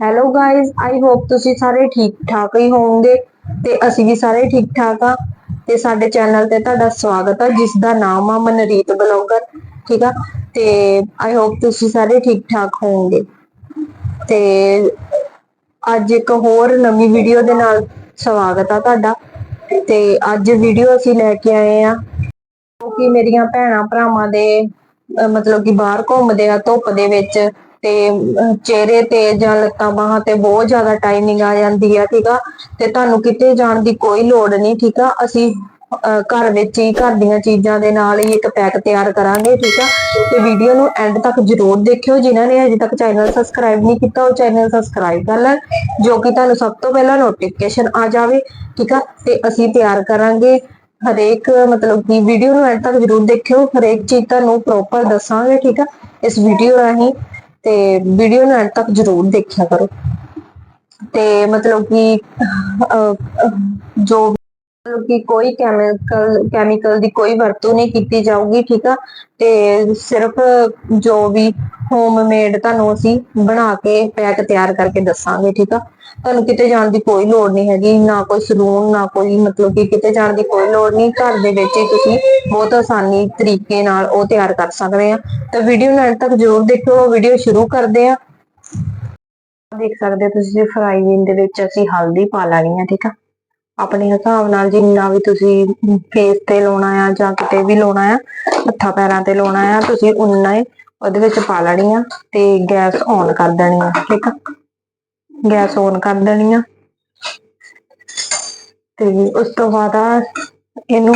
Hello guys I hope ਤੁਸੀਂ ਸਾਰੇ ਠੀਕ ਠਾਕ ਹੀ ਹੋਵੋਗੇ ਤੇ ਅਸੀਂ ਵੀ ਸਾਰੇ ਠੀਕ ਠਾਕ ਆ ਤੇ ਸਾਡੇ ਚੈਨਲ ਤੇ ਤੁਹਾਡਾ ਸਵਾਗਤ ਹੈ ਜਿਸ ਦਾ ਨਾਮ ਆ ਮਨਰੀਤ ਬਲੌਗਰ, ਠੀਕ ਆ? ਤੇ ਆਈ ਹੋਪ ਤੁਸੀਂ ਸਾਰੇ ਠੀਕ ਠਾਕ ਹੋਵੋਗੇ। ਤੇ ਅੱਜ ਇੱਕ ਹੋਰ ਨਵੀਂ ਵੀਡੀਓ ਦੇ ਨਾਲ ਸਵਾਗਤ ਆ ਤੁਹਾਡਾ। ਤੇ ਅੱਜ ਵੀਡੀਓ ਅਸੀਂ ਲੈ ਕੇ ਆਏ ਆ। ਕਿ ਮੇਰੀਆਂ ਭੈਣਾਂ ਭਰਾਵਾਂ ਦੇ ਮਤਲਬ ਕਿ ਬਾਹਰ ਘੁੰਮਦੇ ਆ, ਧੁੱਪ ਦੇ ਵਿੱਚ। ਤੇ ਚਿਹਰੇ ਤੇ ਜਾਂ ਲੱਤਾਂ ਬਾਹਾਂ ਤੇ ਬਹੁਤ ਜ਼ਿਆਦਾ ਟਾਈਨਿੰਗ ਆ ਜਾਂਦੀ ਆ, ਠੀਕ ਆ? ਤੇ ਤੁਹਾਨੂੰ ਕਿਤੇ ਜਾਣ ਦੀ ਕੋਈ ਲੋੜ ਨਹੀਂ, ਠੀਕ ਆ? ਅਸੀਂ ਘਰ ਵਿੱਚ ਹੀ, ਘਰ ਦੀਆਂ ਚੀਜ਼ਾਂ ਦੇ ਨਾਲ ਹੀ ਇੱਕ ਪੈਕ ਤਿਆਰ ਕਰਾਂਗੇ, ਠੀਕ ਆ? ਤੇ ਵੀਡੀਓ ਨੂੰ ਐਂਡ ਤੱਕ ਜਰੂਰ ਦੇਖਿਓ, ਜਿਨ੍ਹਾਂ ਨੇ ਅਜੇ ਤੱਕ ਚੈਨਲ ਸਬਸਕ੍ਰਾਈਬ ਨਹੀਂ ਕੀਤਾ, ਉਹ ਚੈਨਲ ਸਬਸਕ੍ਰਾਈਬ ਕਰ ਲੈਣ, ਜੋ ਕਿ ਤੁਹਾਨੂੰ ਸਭ ਤੋਂ ਪਹਿਲਾਂ ਨੋਟੀਫਿਕੇਸ਼ਨ ਆ ਜਾਵੇ, ਠੀਕ ਆ? ਤੇ ਅਸੀਂ ਤਿਆਰ ਕਰਾਂਗੇ, ਹਰੇਕ, ਮਤਲਬ ਕਿ ਵੀਡੀਓ ਨੂੰ ਐਂਡ ਤੱਕ ਜਰੂਰ ਦੇਖਿਓ, ਹਰੇਕ ਚੀਜ਼ ਤੁਹਾਨੂੰ ਪ੍ਰੋਪਰ ਦੱਸਾਂਗੇ, ਠੀਕ ਆ? ਇਸ ਵੀਡੀਓ ਰਾਹੀਂ ਤੇ ਵੀਡੀਓ ਨੂੰ ਐਂਡ ਤੱਕ ਜਰੂਰ ਦੇਖਿਆ ਕਰੋ। ਤੇ ਮਤਲਬ ਕਿ ਜੋ ਕਿ ਕੋਈ ਕੈਮੀਕਲ ਕੈਮੀਕਲ ਦੀ ਕੋਈ ਵਰਤੋਂ ਨਹੀਂ ਕੀਤੀ ਜਾਊਗੀ, ਠੀਕ ਆ? ਤੇ ਸਿਰਫ ਜੋ ਵੀ ਹੋਮਮੇਡ ਤੁਹਾਨੂੰ ਅਸੀਂ ਬਣਾ ਕੇ ਪੈਕ ਤਿਆਰ ਕਰਕੇ ਦੱਸਾਂਗੇ, ਠੀਕ ਆ? ਤੁਹਾਨੂੰ ਕਿਤੇ ਜਾਣ ਦੀ ਕੋਈ ਲੋੜ ਨਹੀਂ ਹੈਗੀ, ਨਾ ਕੋਈ ਸਲੂਨ ਨਾ ਕੋਈ ਮਤਲਬ ਕਿ ਕਿਤੇ ਜਾਣ ਦੀ ਕੋਈ ਲੋੜ ਨਹੀਂ। ਘਰ ਦੇ ਵਿੱਚ ਹੀ ਤੁਸੀਂ ਬਹੁਤ ਆਸਾਨੀ ਤਰੀਕੇ ਨਾਲ ਉਹ ਤਿਆਰ ਕਰ ਸਕਦੇ ਆ। ਤਾਂ ਵੀਡੀਓ ਨੂੰ ਤੱਕ ਜ਼ਰੂਰ ਦੇਖੋ ਵੀਡੀਓ ਸ਼ੁਰੂ ਕਰਦੇ ਆ। ਦੇਖ ਸਕਦੇ ਹੋ ਤੁਸੀਂ ਫਰਾਈ ਵੀਨ ਦੇ ਵਿੱਚ ਅਸੀਂ ਹਲਦੀ ਪਾ ਲਾਂਗੇ ਠੀਕ ਆ? ਆਪਣੇ ਹਿਸਾਬ ਨਾਲ ਜਿੰਨਾ ਵੀ ਤੁਸੀਂ ਫੇਸ ਤੇ ਲਾਉਣਾ ਆ ਜਾਂ ਕਿਤੇ ਵੀ ਲਾਉਣਾ ਆ, ਹੱਥਾਂ ਪੈਰਾਂ ਤੇ ਲਾਉਣਾ ਆ, ਤੁਸੀਂ ਉਨਾ ਹੀ ਉਹਦੇ ਵਿੱਚ ਪਾ ਲੈਣੀ ਆ ਤੇ ਗੈਸ ਔਨ ਕਰ ਦੇਣੀ ਆ, ਠੀਕ ਆ? ਗੈਸ ਔਨ ਕਰ ਦੇਣੀ ਆ। ਤੇ ਉਸ ਤੋਂ ਬਾਅਦ ਇਹਨੂੰ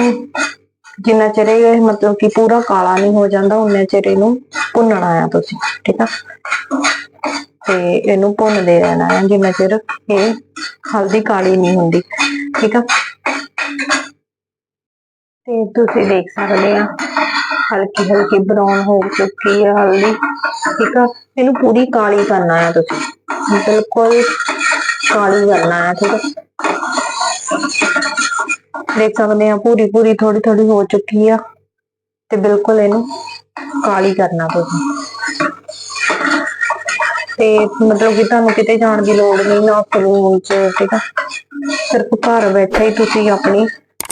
ਜਿੰਨਾ ਚਿਰ ਇਹ ਮਤਲਬ ਕਿ ਪੂਰਾ ਕਾਲਾ ਨਹੀਂ ਹੋ ਜਾਂਦਾ ਉਨੇ ਚਿਰ ਇਹਨੂੰ ਭੁੰਨਣਾ ਆ ਤੁਸੀਂ, ਠੀਕ ਆ? ਤੇ ਇਹਨੂੰ ਭੁੰਨਦੇ ਰਹਿਣਾ ਆ ਜਿੰਨਾ ਚਿਰ ਇਹ ਹਲਦੀ ਕਾਲੀ ਨਹੀਂ ਹੁੰਦੀ, ਠੀਕ ਆ? ਤੇ ਤੁਸੀਂ ਦੇਖ ਸਕਦੇ ਆ, ਹਲਕੀ ਹਲਕੀ ਬਰਾਊਨ ਹੋ ਚੁੱਕੀ ਹੈ ਹਲਦੀ, ਠੀਕ ਆ? ਇਹਨੂੰ ਪੂਰੀ ਕਾਲੀ ਕਰਨਾ ਹੈ ਤੁਸੀਂ, ਬਿਲਕੁਲ ਕਾਲੀ ਕਰਨਾ ਹੈ ਠੀਕ ਆ? ਦੇਖ ਸਕਦੇ ਆ, ਪੂਰੀ ਪੂਰੀ ਥੋੜੀ ਥੋੜੀ ਹੋ ਚੁੱਕੀ ਆ, ਤੇ ਬਿਲਕੁਲ ਇਹਨੂੰ ਕਾਲੀ ਕਰਨਾ ਤੁਸੀਂ। ਤੇ ਮਤਲਬ ਕਿ ਤੁਹਾਨੂੰ ਕਿਤੇ ਜਾਣ ਦੀ ਲੋੜ ਨਹੀਂ, ਨਾ ਸਲੂਨ ਚ, ਠੀਕ ਆ? ਸਿਰਫ ਘਰ ਬੈਠੇ ਹੀ ਤੁਸੀਂ ਆਪਣੀ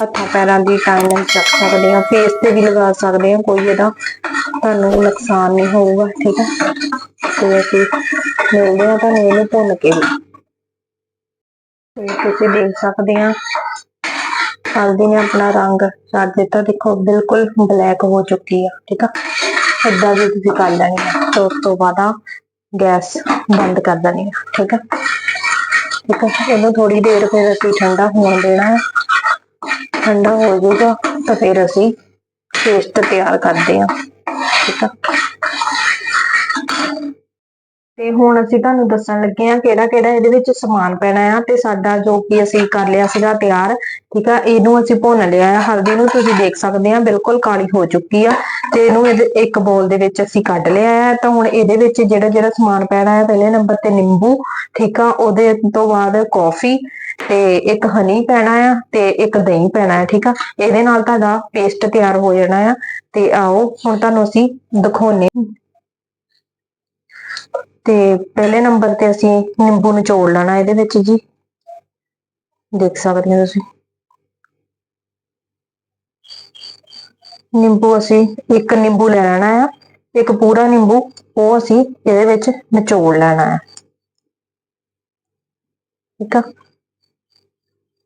ਹੱਥਾਂ ਪੈਰਾਂ ਦੀ ਟਾਈਮਿੰਗ ਚੱਕ ਸਕਦੇ ਆ ਫੇਸ ਤੇ ਵੀ ਲਗਾ ਸਕਦੇ ਆ, ਕੋਈ ਇਹਦਾ ਤੁਹਾਨੂੰ ਨੁਕਸਾਨ ਨਹੀਂ ਹੋਊਗਾ, ਠੀਕ ਆ? ਤੇ ਅਸੀਂ ਮਿਲਦੇ ਆ ਤੁਹਾਨੂੰ ਇਹਨੂੰ ਭੁੰਨ ਕੇ ਵੀ। ਤੇ ਤੁਸੀਂ ਦੇਖ ਸਕਦੇ ਆ ਹਲਦੀ ਨੇ ਆਪਣਾ ਰੰਗ ਛੱਡ ਦਿੱਤਾ, ਦੇਖੋ ਬਿਲਕੁਲ ਬਲੈਕ ਹੋ ਚੁੱਕੀ ਆ, ਠੀਕ ਆ? ਏਦਾਂ ਦੀ ਤੁਸੀਂ ਕਰ ਲੈਣੀ ਆ, ਤੇ ਉਸ ਤੋਂ ਬਾਅਦ ਗੈਸ ਬੰਦ ਕਰ ਦੇਣੀ ਆ, ਠੀਕ ਆ? ਠੀਕ ਆ, ਇਹਨੂੰ ਥੋੜੀ ਦੇਰ ਫਿਰ ਅਸੀਂ ਠੰਡਾ ਹੋਣ ਦੇਣਾ ਹੈ ਠੰਡਾ ਹੋ ਜਾਊਗਾ ਤਾਂ ਫਿਰ ਅਸੀਂ ਪੇਸਟ ਤਿਆਰ ਕਰਦੇ ਹਾਂ ਠੀਕ ਆ? ਤੇ ਹੁਣ ਅਸੀਂ ਤੁਹਾਨੂੰ ਦੱਸਣ ਲੱਗੇ ਆ ਕਿਹੜਾ ਕਿਹੜਾ ਇਹਦੇ ਵਿੱਚ ਸਮਾਨ ਪੈਣਾ ਆ ਤੇ ਸਾਡਾ ਜੋ ਕਿ ਅਸੀਂ ਕਰ ਲਿਆ ਸੀਗਾ ਤਿਆਰ, ਠੀਕ ਆ? ਇਹਨੂੰ ਅਸੀਂ ਭੁੰਨ ਲਿਆ ਆ। ਹਲਦੀ ਨੂੰ ਤੁਸੀਂ ਦੇਖ ਸਕਦੇ ਆ, ਬਿਲਕੁਲ ਕਾਲੀ ਹੋ ਚੁੱਕੀ ਆ। ਤੇ ਇਹਨੂੰ ਇਹਦੇ ਇੱਕ ਬੋਲ ਦੇ ਵਿੱਚ ਅਸੀਂ ਕੱਢ ਲਿਆ ਆ, ਤਾਂ ਹੁਣ ਇਹਦੇ ਵਿੱਚ ਜਿਹੜਾ ਜਿਹੜਾ ਸਮਾਨ ਪੈਣਾ ਆ ਪਹਿਲੇ ਨੰਬਰ ਤੇ ਨਿੰਬੂ, ਠੀਕ ਆ? ਉਹਦੇ ਤੋਂ ਬਾਅਦ ਕੌਫੀ ਤੇ ਇੱਕ ਹਨੀ ਪੈਣਾ ਆ ਤੇ ਇੱਕ ਦਹੀਂ ਪੈਣਾ ਆ, ਠੀਕ ਆ? ਇਹਦੇ ਨਾਲ ਤੁਹਾਡਾ ਪੇਸਟ ਤਿਆਰ ਹੋ ਜਾਣਾ ਆ ਤੇ ਆਓ, ਹੁਣ ਤੁਹਾਨੂੰ ਅਸੀਂ ਦਿਖਾਉਨੇ ਤੇ ਪਹਿਲੇ ਨੰਬਰ ਤੇ ਅਸੀਂ ਨਿੰਬੂ ਨਿਚੋੜ ਲੈਣਾ ਇਹਦੇ ਵਿੱਚ ਜੀ। ਦੇਖ ਸਕਦੇ ਹੋ ਤੁਸੀਂ। ਨਿੰਬੂ ਅਸੀਂ ਇੱਕ ਨਿੰਬੂ ਲੈ ਲੈਣਾ ਆ, ਇੱਕ ਪੂਰਾ ਨਿੰਬੂ, ਉਹ ਅਸੀਂ ਇਹਦੇ ਵਿੱਚ ਨਿਚੋੜ ਲੈਣਾ ਹੈ ਠੀਕ ਆ?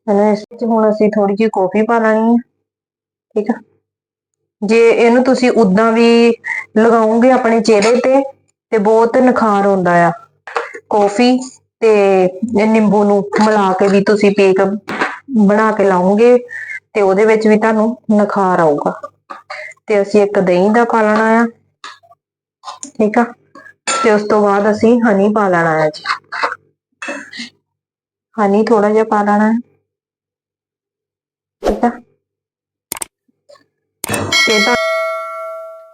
ਇਹਨੂੰ ਇਸ ਵਿੱਚ ਹੁਣ ਅਸੀਂ ਥੋੜੀ ਜਿਹੀ ਕੌਫੀ ਪਾ ਲੈਣੀ ਹੈ ਠੀਕ ਆ? ਜੇ ਇਹਨੂੰ ਤੁਸੀਂ ਉਦਾਂ ਵੀ ਲਗਾਉਂਗੇ ਆਪਣੇ ਚਿਹਰੇ ਤੇ ਤੇ ਬਹੁਤ ਨਿਖਾਰ ਹੁੰਦਾ ਆ। ਕੌਫੀ ਤੇ ਨਿੰਬੂ ਨੂੰ ਮਿਲਾ ਕੇ ਵੀ ਤੁਸੀਂ ਪੇਕ ਬਣਾ ਕੇ ਲਾਉਂਗੇ ਤੇ ਉਹਦੇ ਵਿੱਚ ਵੀ ਤੁਹਾਨੂੰ ਨਖਾਰ ਆਊਗਾ। ਤੇ ਅਸੀਂ ਇੱਕ ਦਹੀਂ ਦਾ ਪਾ ਲੈਣਾ ਆ ਠੀਕ ਆ? ਤੇ ਉਸ ਤੋਂ ਬਾਅਦ ਅਸੀਂ ਹਨੀ ਪਾ ਲੈਣਾ ਹੈ ਜੀ। ਹਨੀ ਥੋੜਾ ਜਿਹਾ ਪਾ ਲੈਣਾ ਹੈ ਠੀਕ ਆ? ਤੇ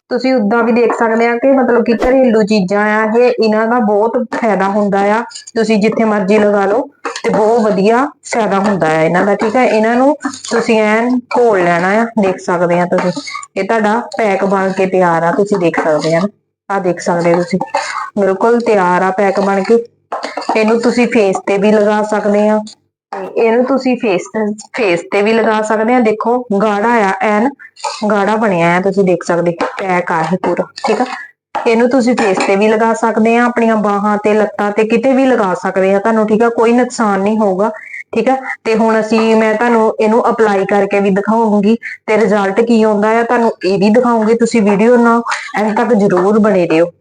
ਤੁਸੀਂ ਉਦਾਂ ਵੀ ਦੇਖ ਸਕਦੇ ਆ ਕਿ ਮਤਲਬ ਕਿ ਘਰੇਲੂ ਚੀਜ਼ਾਂ ਆ, ਇਹ ਇਹਨਾਂ ਦਾ ਬਹੁਤ ਫਾਇਦਾ ਹੁੰਦਾ ਆ। ਤੁਸੀਂ ਜਿੱਥੇ ਮਰਜ਼ੀ ਲਗਾ ਲਓ ਤੇ ਬਹੁਤ ਵਧੀਆ ਫਾਇਦਾ ਹੁੰਦਾ ਆ ਇਹਨਾਂ ਦਾ, ਠੀਕ ਹੈ ਇਹਨਾਂ ਨੂੰ ਤੁਸੀਂ ਐਨ ਘੋਲ ਲੈਣਾ ਆ, ਦੇਖ ਸਕਦੇ ਆ ਤੁਸੀਂ। ਇਹ ਤੁਹਾਡਾ ਪੈਕ ਬਣ ਕੇ ਤਿਆਰ ਆ, ਤੁਸੀਂ ਦੇਖ ਸਕਦੇ ਆ ਆ ਦੇਖ ਸਕਦੇ ਹੋ ਤੁਸੀਂ। ਬਿਲਕੁਲ ਤਿਆਰ ਆ ਪੈਕ ਬਣ ਕੇ। ਇਹਨੂੰ ਤੁਸੀਂ ਫੇਸ ਤੇ ਵੀ ਲਗਾ ਸਕਦੇ ਆ। ਇਹਨੂੰ ਤੁਸੀਂ ਫੇਸ ਤੇ ਫੇਸ ਤੇ ਵੀ ਲਗਾ ਸਕਦੇ ਆ। ਦੇਖੋ, ਗਾੜਾ ਆ, ਐਨ ਗਾੜਾ ਬਣਿਆ ਆ, ਤੁਸੀਂ ਦੇਖ ਸਕਦੇ ਪੈਕ ਆ ਇਹ ਪੂਰਾ, ਠੀਕ ਆ? ਇਹਨੂੰ ਤੁਸੀਂ ਫੇਸ ਤੇ ਵੀ ਲਗਾ ਸਕਦੇ ਆ, ਆਪਣੀਆਂ ਬਾਹਾਂ ਤੇ, ਲੱਤਾਂ ਤੇ ਕਿਤੇ ਵੀ ਲਗਾ ਸਕਦੇ ਆ। ਤੁਹਾਨੂੰ, ਠੀਕ ਆ, ਕੋਈ ਨੁਕਸਾਨ ਨਹੀਂ ਹੋਊਗਾ, ਠੀਕ ਆ? ਤੇ ਹੁਣ ਅਸੀਂ, ਮੈਂ ਤੁਹਾਨੂੰ ਇਹਨੂੰ ਅਪਲਾਈ ਕਰਕੇ ਵੀ ਦਿਖਾਉਂਗੀ ਤੇ ਰਿਜ਼ਲਟ ਕੀ ਆਉਂਦਾ ਆ। ਤੁਹਾਨੂੰ ਇਹ ਵੀ ਦਿਖਾਉਂਗੀ, ਤੁਸੀਂ ਵੀਡੀਓ ਨਾਲ ਐਂਡ ਤੱਕ ਜ਼ਰੂਰ ਬਣੇ ਰਹੋ।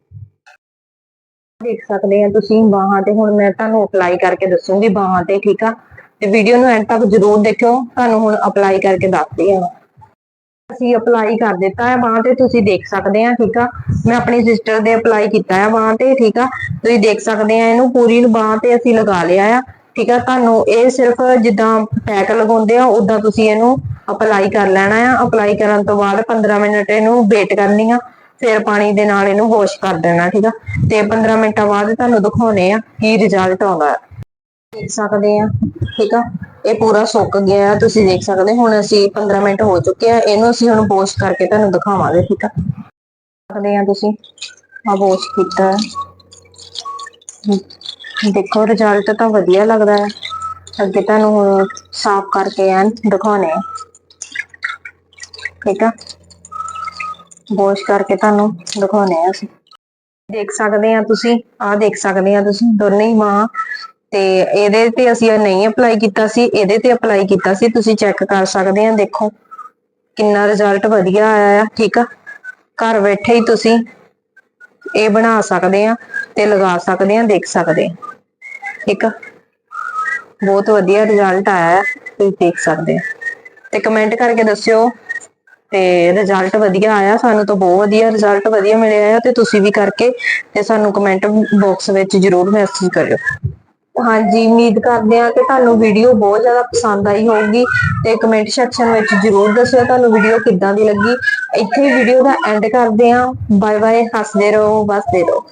ਦੇਖ ਸਕਦੇ ਆ ਤੁਸੀਂ ਬਾਹਾਂ ਤੇ, ਹੁਣ ਮੈਂ ਤੁਹਾਨੂੰ ਅਪਲਾਈ ਕਰਕੇ ਦੱਸੂਗੀ ਬਾਹਾਂ ਤੇ, ਠੀਕ ਆ? ਤੇ ਵੀਡੀਓ ਨੂੰ ਐਂਡ ਤੱਕ ਜ਼ਰੂਰ ਦੇਖਿਓ, ਤੁਹਾਨੂੰ ਹੁਣ ਅਪਲਾਈ ਕਰਕੇ ਦੱਸਦੀ ਆ ਅਸੀਂ ਅਪਲਾਈ ਕਰ ਦਿੱਤਾ ਹੈ ਬਾਹਾਂ ਤੇ, ਤੁਸੀਂ ਦੇਖ ਸਕਦੇ ਆ ਠੀਕ ਆ? ਮੈਂ ਆਪਣੀ ਸਿਸਟਰ ਦੇ ਅਪਲਾਈ ਕੀਤਾ ਹੈ ਬਾਹਾਂ ਤੇ, ਠੀਕ ਆ? ਤੁਸੀਂ ਦੇਖ ਸਕਦੇ ਆ ਇਹਨੂੰ, ਪੂਰੀ ਬਾਹਾਂ ਤੇ ਅਸੀਂ ਲਗਾ ਲਿਆ ਆ, ਠੀਕ ਆ? ਤੁਹਾਨੂੰ ਇਹ ਸਿਰਫ ਜਿੱਦਾਂ ਪੈਕ ਲਗਾਉਂਦੇ ਆ ਉਦਾਂ ਤੁਸੀਂ ਇਹਨੂੰ ਅਪਲਾਈ ਕਰ ਲੈਣਾ ਆ। ਅਪਲਾਈ ਕਰਨ ਤੋਂ ਬਾਅਦ 15 ਮਿੰਟ ਇਹਨੂੰ ਵੇਟ ਕਰਨੀ ਆ, ਫਿਰ ਪਾਣੀ ਦੇ ਨਾਲ ਇਹਨੂੰ ਵਾਸ਼ ਕਰ ਦੇਣਾ, ਠੀਕ ਆ? ਤੇ 15 ਮਿੰਟਾਂ ਬਾਅਦ ਤੁਹਾਨੂੰ ਦਿਖਾਉਣੇ ਆ ਕੀ ਰਿਜ਼ਲਟ ਆਉਂਦਾ। ਹੈ ਦੇਖ ਸਕਦੇ ਆ ਠੀਕ ਆ? ਇਹ ਪੂਰਾ ਸੁੱਕ ਗਿਆ, ਤੁਸੀਂ ਦੇਖ ਸਕਦੇ ਹੁਣ ਅਸੀਂ 15 ਮਿੰਟ ਹੋ ਚੁੱਕੇ ਆ, ਇਹਨੂੰ ਅਸੀਂ ਹੁਣ ਵਾਸ਼ ਕਰਕੇ ਤੁਹਾਨੂੰ ਦਿਖਾਵਾਂਗੇ, ਠੀਕ ਆ? ਸਕਦੇ ਆ ਤੁਸੀਂ ਆ ਵਾਸ਼ ਕੀਤਾ ਦੇਖੋ ਰਿਜ਼ਲਟ ਤਾਂ ਵਧੀਆ ਲੱਗਦਾ ਹੈ। ਅੱਗੇ ਤੁਹਾਨੂੰ ਹੁਣ ਸਾਫ਼ ਕਰਕੇ ਐਨ ਦਿਖਾਉਣੇ ਆ। ਠੀਕ ਆ? ਵਾਸ਼ ਕਰਕੇ ਤੁਹਾਨੂੰ ਦਿਖਾਉਣੇ ਆ ਅਸੀਂ। ਦੇਖ ਸਕਦੇ ਆ ਤੁਸੀਂ, ਆਹ ਦੇਖ ਸਕਦੇ ਆ ਤੁਸੀਂ, ਦੋਨੇ ਹੀ ਮਾਂ ਤੇ ਇਹਦੇ ਤੇ ਅਸੀਂ ਨਹੀਂ ਅਪਲਾਈ ਕੀਤਾ ਸੀ, ਇਹਦੇ ਤੇ ਅਪਲਾਈ ਕੀਤਾ ਸੀ, ਤੁਸੀਂ ਚੈੱਕ ਕਰ ਸਕਦੇ ਆ, ਦੇਖੋ ਕਿੰਨਾ ਰਿਜ਼ਲਟ ਵਧੀਆ ਆਇਆ ਆ, ਠੀਕ ਆ? ਘਰ ਬੈਠੇ ਹੀ ਤੁਸੀਂ ਇਹ ਬਣਾ ਸਕਦੇ ਆ ਤੇ ਲਗਾ ਸਕਦੇ ਆ, ਦੇਖ ਸਕਦੇ ਆ, ਠੀਕ ਆ? ਬਹੁਤ ਵਧੀਆ ਰਿਜ਼ਲਟ ਆਇਆ ਤੁਸੀਂ ਦੇਖ ਸਕਦੇ ਆ। ਤੇ ਕਮੈਂਟ ਕਰਕੇ ਦੱਸਿਓ ਤੇ ਰਿਜ਼ਲਟ ਵਧੀਆ ਆਇਆ, ਸਾਨੂੰ ਤਾਂ ਬਹੁਤ ਵਧੀਆ ਰਿਜ਼ਲਟ ਵਧੀਆ ਮਿਲਿਆ ਆ ਤੇ ਤੁਸੀਂ ਵੀ ਕਰਕੇ ਤੇ ਸਾਨੂੰ ਕਮੈਂਟ ਬਾਕਸ ਵਿੱਚ ਜਰੂਰ ਮੈਸੇਜ ਕਰਿਓ। ਹਾਂਜੀ, ਉਮੀਦ ਕਰਦੇ ਹਾਂ ਕਿ ਤੁਹਾਨੂੰ ਵੀਡੀਓ ਬਹੁਤ ਜ਼ਿਆਦਾ ਪਸੰਦ ਆਈ ਹੋਊਗੀ ਤੇ ਕਮੈਂਟ ਸੈਕਸ਼ਨ ਵਿੱਚ ਜਰੂਰ ਦੱਸਿਓ ਤੁਹਾਨੂੰ ਵੀਡੀਓ ਕਿੱਦਾਂ ਦੀ ਲੱਗੀ। ਇੱਥੇ ਵੀਡੀਓ ਦਾ ਐਂਡ ਕਰਦੇ ਹਾਂ। ਬਾਏ ਬਾਏ ਹੱਸਦੇ ਰਹੋ ਬਸਦੇ ਰਹੋ।